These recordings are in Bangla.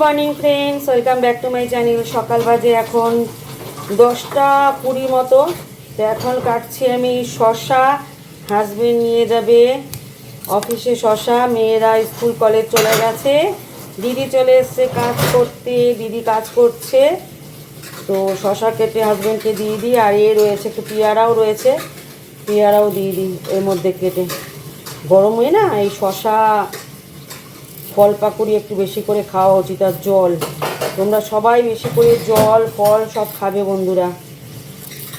Morning friends welcome back to my channel সকাল বাজে এখন দশটা কুড়ি মতো। তো এখন কাটছি আমি শশা। হাজবেন্ড নিয়ে যাবে। অফিসে শশা। মেয়েরা স্কুল, কলেজ চলে গেছে। দিদি চলে এসছে কাজ করতে। দিদি কাজ করছে। তো শশা কেটে হাজবেন্ডকে দিয়ে দিই। আর এ রয়েছে, একটু পেয়ারাও রয়েছে। পেয়ারাও দিয়ে দিই এর মধ্যে কেটে। গরমে না? এই শশা ফল পাকুড়ি একটু বেশি করে খাওয়া উচিত আর জল। তোমরা সবাই বেশি করে জল, ফল সব খাবে বন্ধুরা।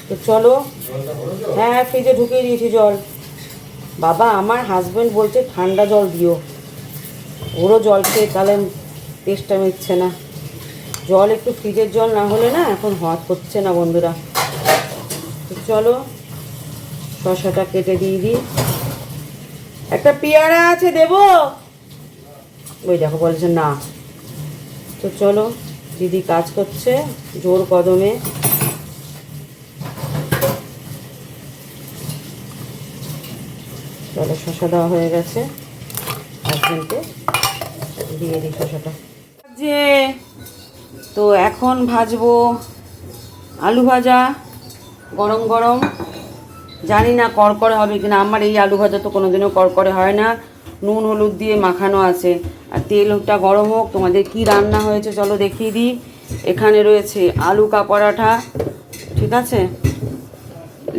তো চলো। হ্যাঁ ফ্রিজে ঢুকিয়ে দিয়েছি জল। বাবা, আমার হাজব্যান্ড বলছে ঠান্ডা জল দিও। ওরও জল খেয়ে তাহলে টেস্টটা মিটছে না। জল একটু ফ্রিজের জল না হলে না এখন হট হচ্ছে না বন্ধুরা। তো চলো, শশাটা কেটে দিয়ে দিই। একটা পেয়ারা আছে দেবো? ওই দেখো বলছে না। তো চলো, দিদি কাজ করছে, জোর কদমে। চলো শশা দেওয়া হয়ে গেছে। হাজবেন্ডকে দিয়ে দিই শশাটা। যে, তো এখন ভাজবো আলু ভাজা, গরম গরম। জানি না করকরে হবে কিনা, আমার এই আলু ভাজা তো কোনোদিনও করকরে হয় না। নুন, হলুদ দিয়ে মাখানো আছে। আর তেলটা গরম হোক, তোমাদের কি রান্না হয়েছে চলো দেখিয়ে দিই। এখানে রয়েছে আলু কা পরাঠা, ঠিক আছে?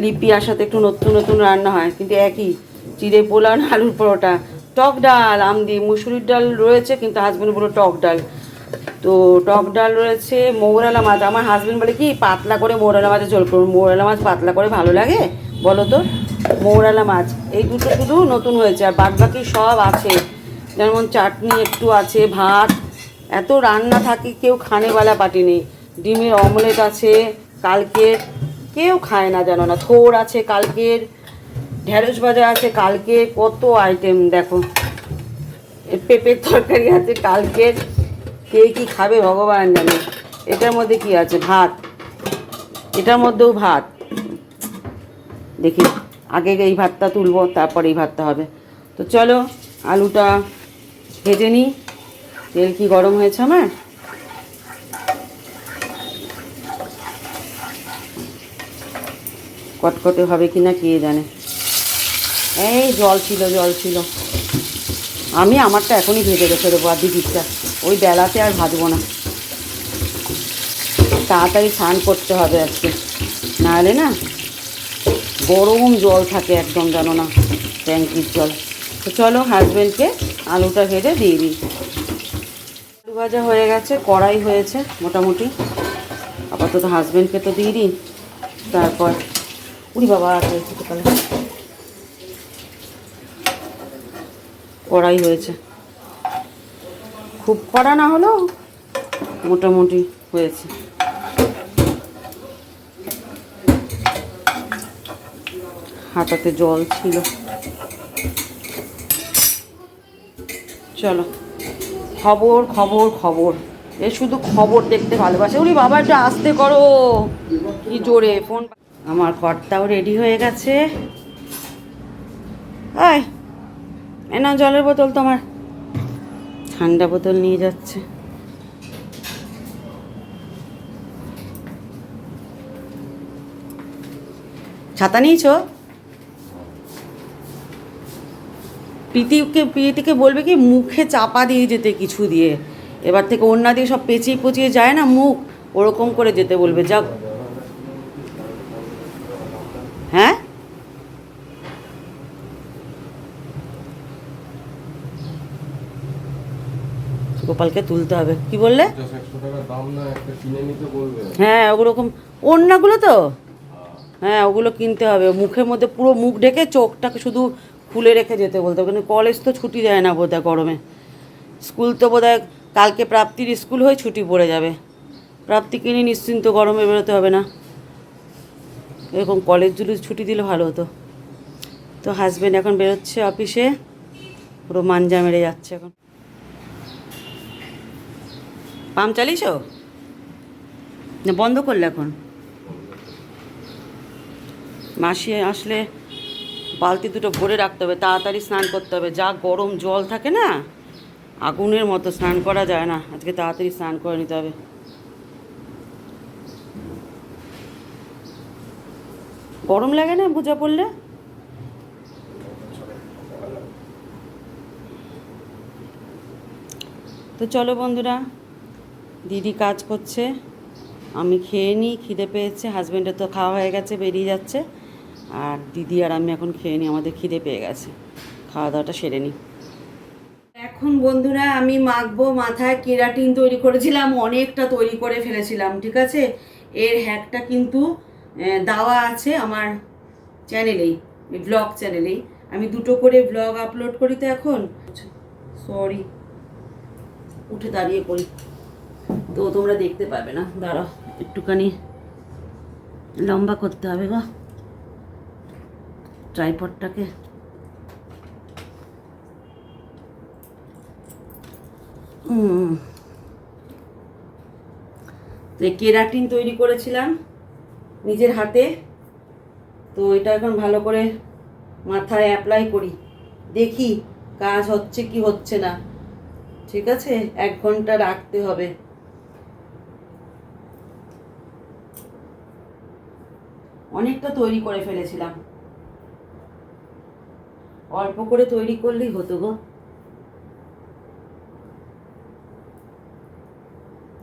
লিপি আসাতে একটু নতুন নতুন রান্না হয়, কিন্তু একই। চিড়ে পোলান আলুর পরোটা। টক ডাল, আম দিয়ে মুসুরির ডাল রয়েছে, কিন্তু হাজব্যান্ড বলো টক ডাল। তো টক ডাল রয়েছে মৌরালা মাছ। আমার হাজব্যান্ড বলে কি, পাতলা করে মৌরালা মাছের ঝোল করুন মৌরালা মাছ পাতলা করে ভালো লাগে? বলো তো। মৌরালা মাছ। এই দুটো শুধু নতুন হয়েছে, আর বাদ বাকি সব আছে। যেমন চাটনি একটু আছে, ভাত। এত রান্না থাকে, কেউ খানেওয়ালা পাটি নেই ডিমের অমলেট আছে, কালকের। কেউ খায় না জানো না। থোর আছে কালকের, ঢেঁড়স ভাজা আছে কালকে কত আইটেম দেখো। পেঁপের তরকারি আছে কালকের। কে কি খাবে ভগবান জানে। এটার মধ্যে কি আছে? ভাত। এটার মধ্যেও ভাত। দেখি। আগে এই ভাতটা তুলবো, তারপর এই ভাতটা হবে। তো চলো, আলুটা ভেজে নিই। তেল কি গরম হয়েছে আমার? কটকটে হবে কি না কে জানে। এই জল ছিল জল ছিল। আমি আমারটা এখনই ভেজে রেখে দেবো আর দিদিরটা। ওই বেলাতে আর ভাজবো না। তাড়াতাড়ি স্নান করতে হবে আজকে। নাহলে না গরম জল থাকে একদম জানো না, ট্যাঙ্কির জল। তো চলো হাজব্যান্ডকে আলুটা ভেজে দিয়ে দিই। আলু ভাজা হয়ে গেছে, কড়াই হয়েছে মোটামুটি। আপাতত হাজব্যান্ডকে তো দিয়ে দিই। তারপর উড়ি বাবা তাহলে কড়াই হয়েছে। খুব কড়া না হলেও মোটামুটি হয়েছে। হাতাতে জল ছিল। চলো। খবর খবর খবর। এ শুধু খবর দেখতে ভালোবাসে। উনি বাবা, একটু আসতে করো। কি জোরে ফোন আমার কর্তাও রেডি হয়ে গেছে। আয় এ না জলের বোতল তোমার। ঠান্ডা বোতল নিয়ে যাচ্ছে। ছাতা নিয়েছো? প্রীতিকে প্রীতিকে বলবে কি, মুখে চাপা দিয়ে যেতে কিছু দিয়ে। এবার থেকে অন্যা দিয়ে সব পেঁচিয়ে পচিয়ে যায় না মুখ, ওরকম করে যেতে বলবে। যা হ্যাঁ? গোপালকে তুলতে হবে। কি বললে? হ্যাঁ ওরকম। ওড়নাগুলো তো? হ্যাঁ ওগুলো কিনতে হবে। মুখের মধ্যে পুরো মুখ ঢেকে চোখটাকে শুধু খুলে রেখে যেতে বলতে কিন্তু কলেজ তো ছুটি দেয় না বোধহয় গরমে। স্কুল তো বোধহয় কালকে প্রাপ্তির স্কুল হয়ে ছুটি পড়ে যাবে। প্রাপ্তিকে নিয়ে নিশ্চিন্ত গরমে বেরোতে হবে না। এরকম কলেজগুলো ছুটি দিলে ভালো হতো। তো হাজব্যান্ড এখন বেরোচ্ছে অফিসে পুরো মাঞ্জা মেরে যাচ্ছে এখন। পাম চালিয়েছ? বন্ধ করলে এখন? মাসি আসলে বালতি দুটো ভরে রাখতে হবে, তাড়াতাড়ি স্নান করতে হবে। যা গরম জল থাকে না, আগুনের মতো স্নান করা যায় না। আজকে তাড়াতাড়ি স্নান করে নিতে হবে। গরম লাগে না পূজা পড়লে? তো চলো বন্ধুরা, দিদি কাজ করছে, আমি খেয়ে নিই, খিদে পেয়েছে হাজব্যান্ডের তো খাওয়া হয়ে গেছে, বেরিয়ে যাচ্ছে। আর দিদি আর আমি এখন খেয়ে নিই, আমাদের খিদে পেয়ে গেছে। খাওয়া দাওয়াটা সেরে নিই। এখন বন্ধুরা আমি মাখবো মাথায় কেরাটিন তৈরি করেছিলাম, অনেকটা তৈরি করে ফেলেছিলাম, ঠিক আছে? এর হ্যাকটা কিন্তু দেওয়া আছে আমার চ্যানেলেই ব্লগ চ্যানেলেই। আমি দুটো করে ব্লগ আপলোড করি তো এখন। সরি, উঠে দাঁড়িয়ে করি তো তোমরা দেখতে পাবে না, দাঁড়াও, একটুখানি লম্বা করতে হবে গো ট্রাইপডটাকে। তো কেরাটিন তৈরি করেছিলাম নিজের হাতে। তো এটা এখন ভালো করে মাথায় অ্যাপ্লাই করি। দেখি কাজ হচ্ছে কি হচ্ছে না। ঠিক আছে? এক ঘণ্টা রাখতে হবে। অনেকটা তৈরি করে ফেলেছিলাম। অল্প করে তৈরি করলেই হতো গো।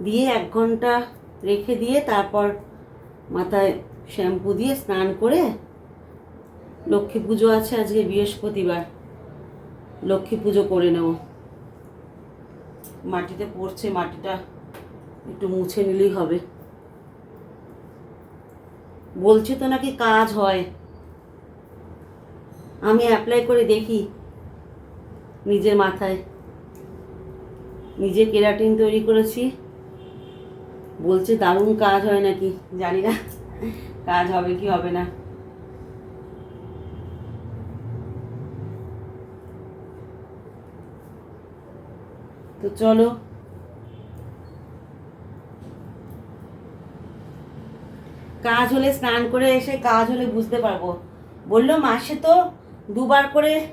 দিয়ে এক ঘণ্টা রেখে দিয়ে তারপর মাথায় শ্যাম্পু দিয়ে স্নান করে লক্ষ্মী পুজো আছে আজকে বৃহস্পতিবার, লক্ষ্মী পুজো করে নেব। মাটিতে পড়ছে, মাটিটা একটু মুছে নিলেই হবে। বলছে তো নাকি কাজ হয়। আমি অ্যাপ্লাই করে দেখি নিজের মাথায়। নিজে কেরাটিন তৈরি করেছি। বলছে দারুণ কাজ হয় নাকি, জানি না। কাজ হবে কি হবে না। তো চলো। কাজ হলে স্নান করে এসে, কাজ হলে বুঝতে পারব। বলল মাসে তো দুবার করে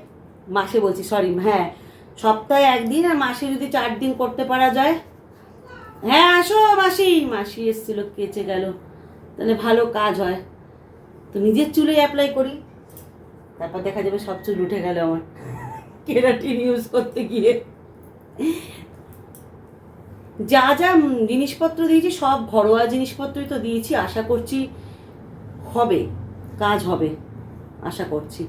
মাসে বলছি সরি হ্যাঁ সপ্তাহে একদিন আর মাসে যদি চার দিন করতে পারা যায়। হ্যাঁ আসো মাসি মাসি এসেছিল, কেচে গেল। তাহলে ভালো কাজ হয়। তো নিজের চুলে অ্যাপ্লাই করি। তারপর দেখা যাবে সব চুল উঠে গেল আমার। কেরাটিন ইউজ করতে গিয়ে। যা যা জিনিসপত্র দিয়েছি, সব ঘরোয়া জিনিসপত্রই তো দিয়েছি। আশা করছি হবে, কাজ হবে, আশা করছি।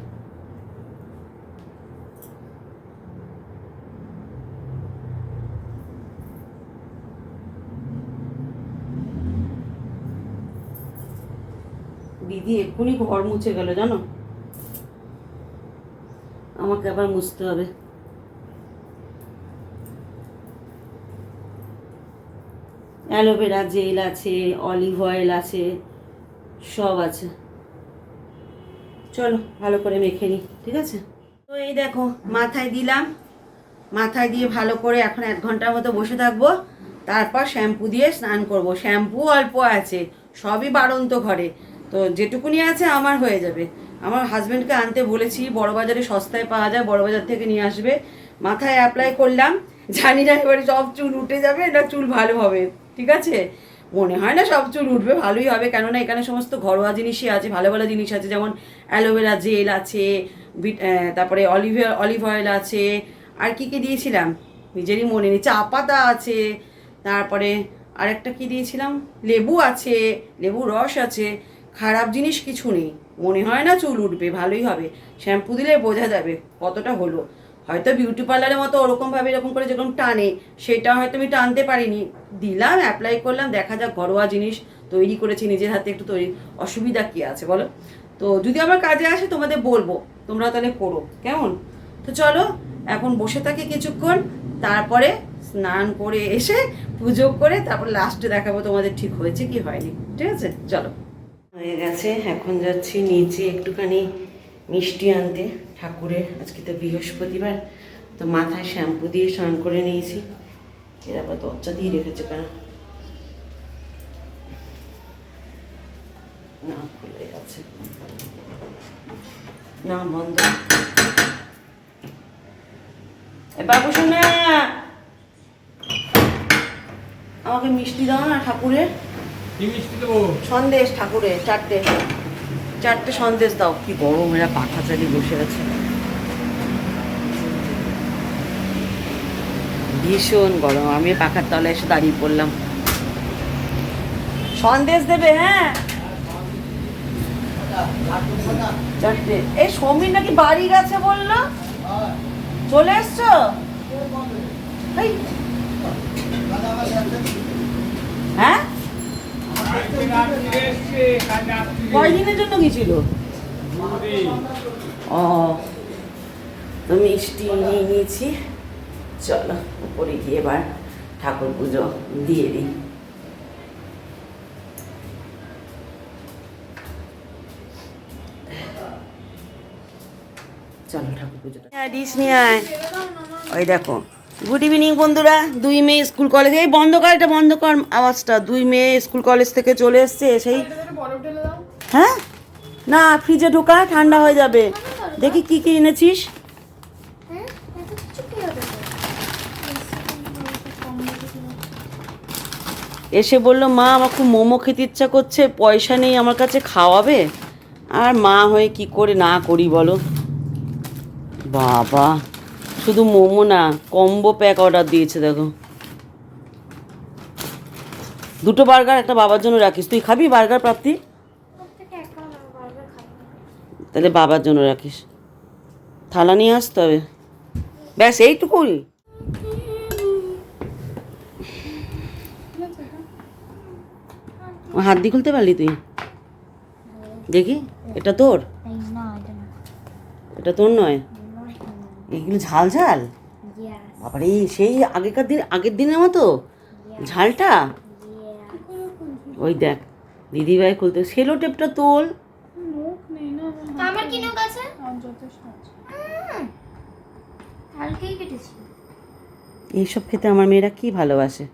দিদি এক্ষুনি ঘর মুছে গেল, জানো? আমাকে আবার মুছতে হবে। অ্যালোভেরা জেল আছে, অলিভ অয়েল আছে, সব আছে। চলো, ভালো করে মেখে নিই, ঠিক আছে? তো এই দেখো, মাথায় দিলাম। মাথায় দিয়ে ভালো করে এখন এক ঘণ্টার মতো বসে থাকব। তারপর শ্যাম্পু দিয়ে স্নান করব। শ্যাম্পু অল্প আছে, সবই বাড়ন্ত ঘরে। তো যেটুকুনি আছে আমার হয়ে যাবে। আমার হাজব্যান্ডকে আনতে বলেছি বড়বাজারে সস্তায় পাওয়া যায় বড়বাজার থেকে নিয়ে আসবে। মাথায় অ্যাপ্লাই করলাম, জানি না এবারে সব চুল উঠে যাবে না চুল ভালো হবে, ঠিক আছে? মনে হয় না সব চুল উঠবে, ভালোই হবে, কেননা এখানে সমস্ত ঘরোয়া জিনিসই আছে, ভালো ভালো জিনিস আছে, যেমন অ্যালোভেরা জেল আছে তারপরে অলিভ অলিভ অয়েল আছে, আর কি কি দিয়েছিলাম? নিজেরই মনে নেই, চা পাতা আছে, তারপরে আরেকটা কি দিয়েছিলাম? লেবু আছে লেবু রস আছে খারাপ জিনিস কিছু নেই। মনে হয় না চুল উঠবে, ভালোই হবে। শ্যাম্পু দিলে বোঝা যাবে কতটা হলো। হয়তো বিউটি পার্লারের মতো ওরকমভাবে এরকম করে যেরকম টানে, সেটা হয়তো আমি টানতে পারিনি। দিলাম অ্যাপ্লাই করলাম, দেখা যাক ঘরোয়া জিনিস তৈরি করেছি, নিজের হাতে একটু তৈরি। অসুবিধা কী আছে বলো? তো যদি আমার কাজে আসে তোমাদের বলব, তোমরা তাহলে করো। কেমন? তো চলো, এখন বসে থাকি কিছুক্ষণ, তারপরে স্নান করে এসে পুজো করে তারপর লাস্টে দেখাবো তোমাদের ঠিক হয়েছে কি হয়নি। ঠিক আছে? চলো। হয়ে গেছে। এখন যাচ্ছি নিচে একটুখানি মিষ্টি আনতে। ঠাকুরের আজকে তো বৃহস্পতিবার, তো মাথায় শ্যাম্পু দিয়ে স্নান করে নিয়েছি। এর আবার দরজা দিয়ে রেখেছে কেন? না, খুলে গেছে। না, বন্ধ। বাবু, শোনা আমাকে মিষ্টি দাও না ঠাকুরের। সন্দেশ ঠাকুরের চারটে। চারটে সন্দেশ দাও। কি গরম এরা পাখা চালিয়ে বসে আছে। ভীষণ গরম। আমি পাখার তলায় এসে দাঁড়িয়ে পড়লাম। সন্দেশ দেবে হ্যাঁ? চারটে। এই সমীর নাকি বাড়ি গেছে বলল? চলে এসছো? হ্যাঁ? কয়দিনের জন্য গেছিল ও, তো মিষ্টি নিয়ে নিয়েছি। চলো, উপরে গিয়ে এবার ঠাকুর পুজো দিয়ে দিই। চলো ঠাকুর পুজোটা। ডিশ নিয়ে আয়। ওই দেখো। গুড ইভিনিং বন্ধুরা। দুই মেয়ে স্কুল কলেজ এই বন্ধ কর, এটা বন্ধ কর আওয়াজটা। দুই মেয়ে স্কুল কলেজ থেকে চলে এসছে সেই হ্যাঁ? না ফ্রিজে ঢোকা ঠান্ডা হয়ে যাবে। দেখি কি কি এনেছিস। এসে বলল, মা, আমার খুব মোমো খেতে ইচ্ছা করছে, পয়সা নেই আমার কাছে, খাওয়াবে? আর মা হয়ে কি করে না করি বলো? বাবা। শুধু মোমো না কম্বো প্যাক অর্ডার দিয়েছে দেখো। দুটো বার্গার একটা বাবার জন্য রাখিস। তুই খাবি বার্গার প্রাপ্তি? তাহলে বাবার জন্য রাখিস। থালা নিয়ে আসতে হবে। ব্যাস এইটুকুই। হাত দিয়ে খুলতে পারলি তুই? দেখি এটা তোর? এটা তোর নয়? এগুলো ঝাল ঝাল? বাবারে সেই আগেকার দিন আগের দিনের মতো? ঝালটা? ওই দেখ দিদিভাই খুলতে সেলো টেপটা তোল। আমার কি নখ আছে? কালকেই কেটেছি। এইসব খেতে আমার মেয়েরা কি ভালোবাসে?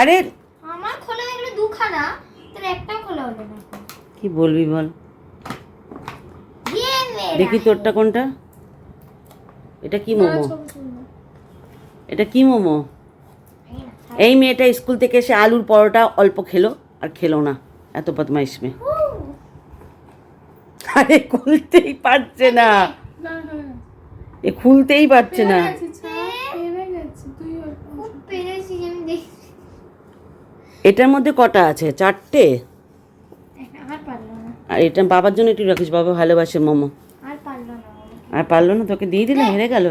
আরে আমার খোলা হয়ে গেলে দুখানা তোর একটাও খোলা হলো না। কি বলবি বল? ইয়ে দেখি তোরটা কোনটা? এটা কি মোমো? এটা কি মোমো? এই মেয়েটা স্কুল থেকে এসে আলুর পরোটা অল্প খেলো আর খেলো না। এত বদমাইশ মেয়ে আরে খুলতেই পারছে না। এ খুলতেই পারছে না। এটার মধ্যে কটা আছে? চারটে? আর এটা বাবার জন্য একটু রাখিস বাবা ভালোবাসে মোমো। আর পারল না তোকে দিয়ে দিলে হেরে গেল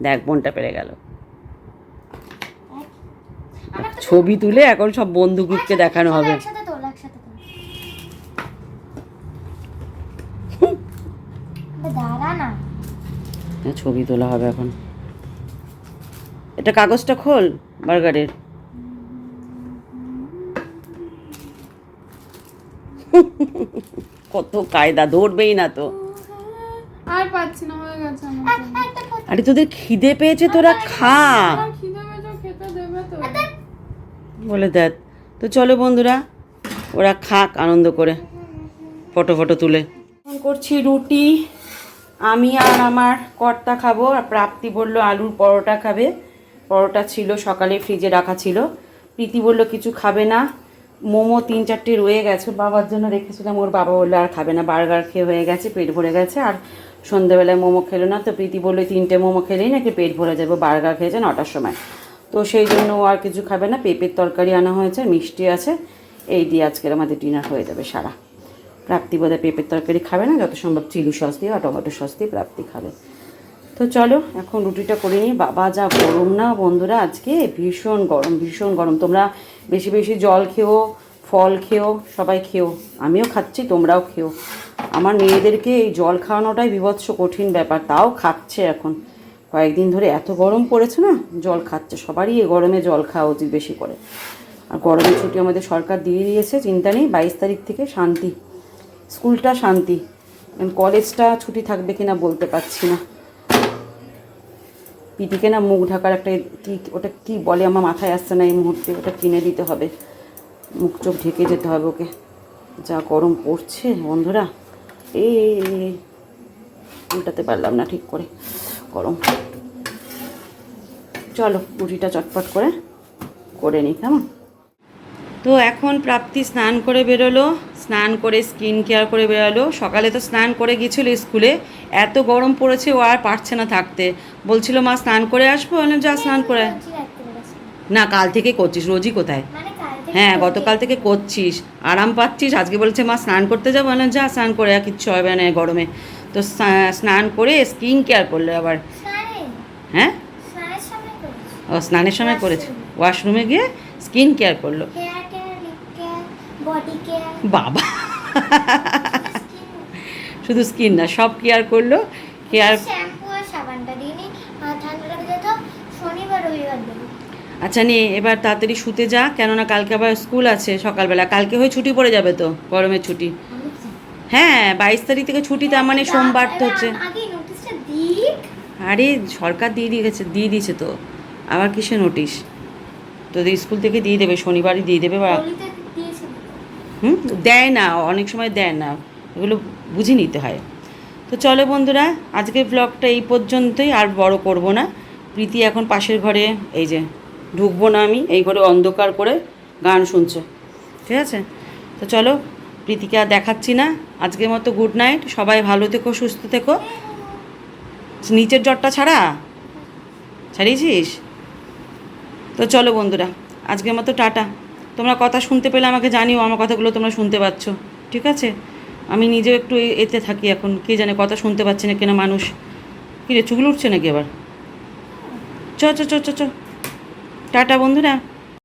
দেখ বোনটা পেরে গেল ছবি তুলে এখন সব বন্ধু গ্রুপকে দেখানো হবে হ্যাঁ, ছবি তোলা হবে এখন এটা কাগজটা খোল বার্গারের কত কায়দা ধরবেই না তো আর পাচ্ছি না হয়ে গেছে আমার আরে তোদের খিদে পেয়েছে তোরা খা। খিদে পেয়েছে খেতে দেবে তো। বলে দেখ। তো চলো বন্ধুরা ওরা খাক আনন্দ করে। ফটো ফটো তুলে। এখন করছি রুটি। আমি আর আমার কর্তা খাব আর প্রাপ্তি বলল আলুর পরোটা খাবে। পরোটা ছিল সকালে ফ্রিজে রাখা ছিল। প্রীতি বলল কিছু খাবে না। মোমো তিন চারটে রয়ে গেছে বাবার জন্য রেখেছিলাম ওর বাবা বলল আর খাবে না। বার্গার খেয়ে হয়ে গেছে পেট ভরে গেছে। আর সন্ধ্যেবেলায় মোমো খেলো না, তো প্রীতি বলল তিনটে মোমো খেলেই নাকি পেট ভরে যাবে, বার্গার খেয়েছে নটার সময়। তো সেই জন্য আর কিছু খাবে না, পেঁপের তরকারি আনা হয়েছে, মিষ্টি আছে, এই দিয়ে আজকের আমাদের ডিনার হয়ে যাবে সারা। প্রাপ্তি বোধহয় পেঁপের তরকারি খাবে না, যত সম্ভব চিলি সস দিয়ে বা টমেটো সস দিয়ে প্রাপ্তি খাবে। তো চলো, এখন রুটিটা করে নিই। বাবা, যা গরম না বন্ধুরা, আজকে ভীষণ গরম ভীষণ গরম। তোমরা বেশি বেশি জল খেও ফল খেও, সবাই খেও। আমিও খাচ্ছি, তোমরাও খেও। আমার মেয়েদেরকে এই জল খাওয়ানোটাই বিভৎস কঠিন ব্যাপার, তাও খাচ্ছে এখন। কয়েকদিন ধরে এত গরম পড়েছে না, জল খাচ্ছে। সবারই এই গরমে জল খাওয়া উচিত বেশি করে। আর গরমের ছুটি আমাদের সরকার দিয়ে দিয়েছে, চিন্তা নেই, বাইশ তারিখ থেকে শান্তি। স্কুলটা শান্তি। কলেজটা ছুটি থাকবে কিনা বলতে পারছি না। পিটিকে না মুখ ঢাকার একটা কি ওটা কি বলে আমার মাথায় আসছে না এই মুহূর্তে, ওটা কিনে দিতে হবে। মুখ চোখ ঢেকে যেতে হবে ওকে। যা গরম পড়ছে, বন্ধুরা। এই। উল্টাতে পারলাম না ঠিক করে। গরম। চলো, রুটিটা চটপট করে করে নিই কেমন? তো এখন প্রাপ্তি স্নান করে বেরোলো, স্নান করে স্কিন কেয়ার করে বেরোলো। সকালে তো স্নান করে গিয়েছিল স্কুলে, এত গরম পড়েছে ও আর পারছে না থাকতে। বলছিল, মা, স্নান করে আসব? যা স্নান করে আয়।" রোজই রাখতে পেরেছি। না, কাল থেকে করছিস, রোজই কোথায়? হ্যাঁ গতকাল থেকে করছিস। আরাম পাচ্ছিস? আজকে বলছে মা স্নান করতে যাব? না যা স্নান করে আর কিচ্ছু হবে না গরমে। তো স্নান করে স্কিন কেয়ার করল আবার। হ্যাঁ? ও স্নানের সময় করেছে। ওয়াশরুমে। গিয়ে স্কিন কেয়ার করল। বাবা! শুধু স্কিন না সব কেয়ার করল। কেয়ার শ্যাম্পু আর সাবানটা ঠান্ডা শনিবার রবিবার আচ্ছা নে এবার তাড়াতাড়ি শুতে যা কেননা কালকে আবার স্কুল আছে সকালবেলা। কালকে হয়ে ছুটি পড়ে যাবে তো গরমের ছুটি। হ্যাঁ বাইশ তারিখ থেকে ছুটি তার মানে সোমবার তো হচ্ছে। আরে সরকার দিয়ে দিয়েছে দিয়ে দিয়েছে তো। আবার কিসে নোটিশ তোদের স্কুল থেকে দিয়ে দেবে শনিবারই দিয়ে দেবে বা হুম? দেয় না অনেক সময় দেয় না। এগুলো বুঝে নিতে হয়। তো চলো বন্ধুরা আজকের ব্লগটা এই পর্যন্তই আর বড় করব না। প্রীতি এখন পাশের ঘরে এই যে ঢুকবো না আমি, এই ঘরে অন্ধকার করে গান শুনছে। ঠিক আছে? তো চলো, প্রীতিকে আর দেখাচ্ছি না। আজকের মতো গুড নাইট সবাই ভালো থেকো, সুস্থ থেকো। নিচের জ্বরটা ছাড়া? ছাড়িয়েছিস? তো চলো বন্ধুরা, আজকের মতো টাটা। তোমরা কথা শুনতে পেলে আমাকে জানিও, আমার কথাগুলো তোমরা শুনতে পাচ্ছ। ঠিক আছে? আমি নিজেও একটু এতে থাকি এখন, কে জানে কথা শুনতে পাচ্ছে না কেনা মানুষ। কী রে চুগল উঠছে নাকি আবার? চ চ চ চ চ। টাটা বন্ধুরা।